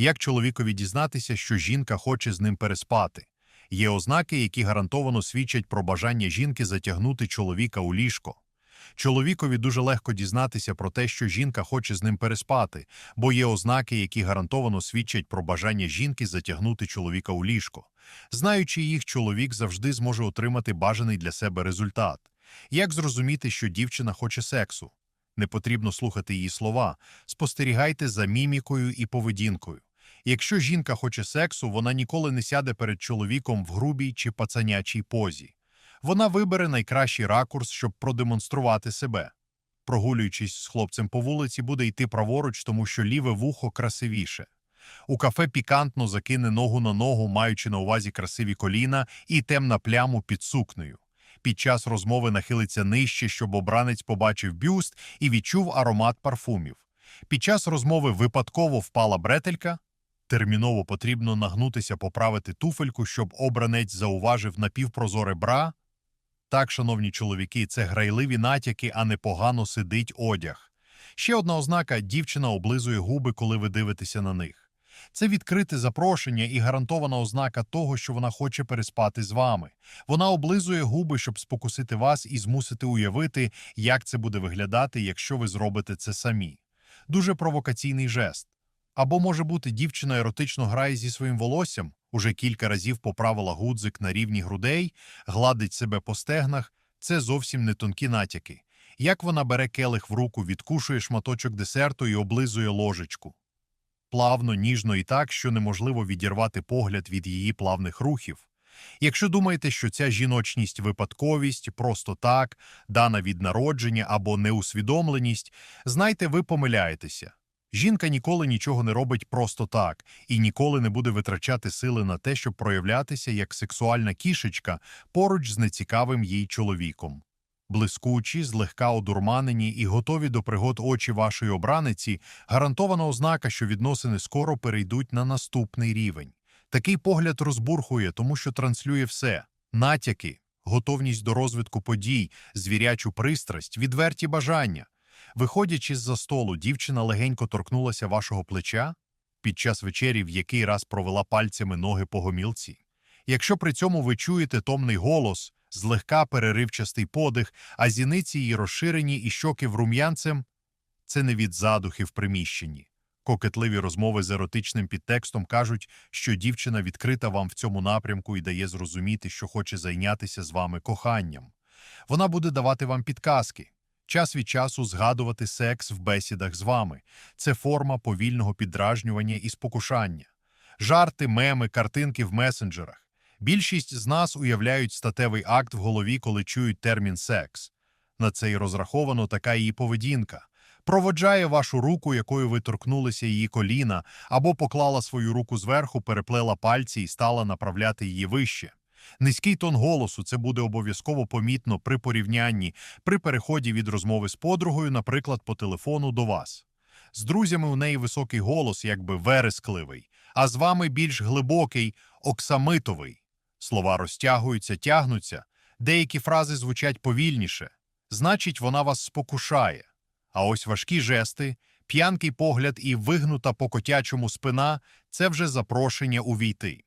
Як чоловікові дізнатися, що жінка хоче з ним переспати? Є ознаки, які гарантовано свідчать про бажання жінки затягнути чоловіка у ліжко. Чоловікові дуже легко дізнатися про те, що жінка хоче з ним переспати, бо є ознаки, які гарантовано свідчать про бажання жінки затягнути чоловіка у ліжко. Знаючи їх, чоловік завжди зможе отримати бажаний для себе результат. Як зрозуміти, що дівчина хоче сексу? Не потрібно слухати її слова, спостерігайте за мімікою і поведінкою. Якщо жінка хоче сексу, вона ніколи не сяде перед чоловіком в грубій чи пацанячій позі. Вона вибере найкращий ракурс, щоб продемонструвати себе. Прогулюючись з хлопцем по вулиці, буде йти праворуч, тому що ліве вухо красивіше. У кафе пікантно закине ногу на ногу, маючи на увазі красиві коліна і темна пляму під сукнею. Під час розмови нахилиться нижче, щоб обранець побачив бюст і відчув аромат парфумів. Під час розмови випадково впала бретелька. Терміново потрібно нагнутися поправити туфельку, щоб обранець зауважив напівпрозоре бра. Так, шановні чоловіки, це грайливі натяки, а не погано сидить одяг. Ще одна ознака – дівчина облизує губи, коли ви дивитеся на них. Це відкрите запрошення і гарантована ознака того, що вона хоче переспати з вами. Вона облизує губи, щоб спокусити вас і змусити уявити, як це буде виглядати, якщо ви зробите це самі. Дуже провокаційний жест. Або, може бути, дівчина еротично грає зі своїм волоссям, уже кілька разів поправила гудзик на рівні грудей, гладить себе по стегнах – це зовсім не тонкі натяки. Як вона бере келих в руку, відкушує шматочок десерту і облизує ложечку. Плавно, ніжно і так, що неможливо відірвати погляд від її плавних рухів. Якщо думаєте, що ця жіночність – випадковість, просто так, дана від народження або неусвідомленість, знайте, ви помиляєтеся. Жінка ніколи нічого не робить просто так і ніколи не буде витрачати сили на те, щоб проявлятися як сексуальна кішечка поруч з нецікавим їй чоловіком. Блискучі, злегка одурманені і готові до пригод очі вашої обраниці – гарантована ознака, що відносини скоро перейдуть на наступний рівень. Такий погляд розбурхує, тому що транслює все – натяки, готовність до розвитку подій, звірячу пристрасть, відверті бажання. Виходячи з-за столу, дівчина легенько торкнулася вашого плеча під час вечері, в який раз провела пальцями ноги по гомілці. Якщо при цьому ви чуєте томний голос, злегка переривчастий подих, а зіниці її розширені і щоки врум'янцем – це не від задухи в приміщенні. Кокетливі розмови з еротичним підтекстом кажуть, що дівчина відкрита вам в цьому напрямку і дає зрозуміти, що хоче зайнятися з вами коханням. Вона буде давати вам підказки. Час від часу згадувати секс в бесідах з вами – це форма повільного піддражнювання і спокушання. Жарти, меми, картинки в месенджерах. Більшість з нас уявляють статевий акт в голові, коли чують термін «секс». На це й розраховано така її поведінка. Проводжає вашу руку, якою ви торкнулися її коліна, або поклала свою руку зверху, переплела пальці і стала направляти її вище. Низький тон голосу – це буде обов'язково помітно при порівнянні, при переході від розмови з подругою, наприклад, по телефону до вас. З друзями у неї високий голос, якби верескливий, а з вами більш глибокий, оксамитовий. Слова розтягуються, тягнуться, деякі фрази звучать повільніше. Значить, вона вас спокушає. А ось важкі жести, п'янкий погляд і вигнута по котячому спина – це вже запрошення увійти.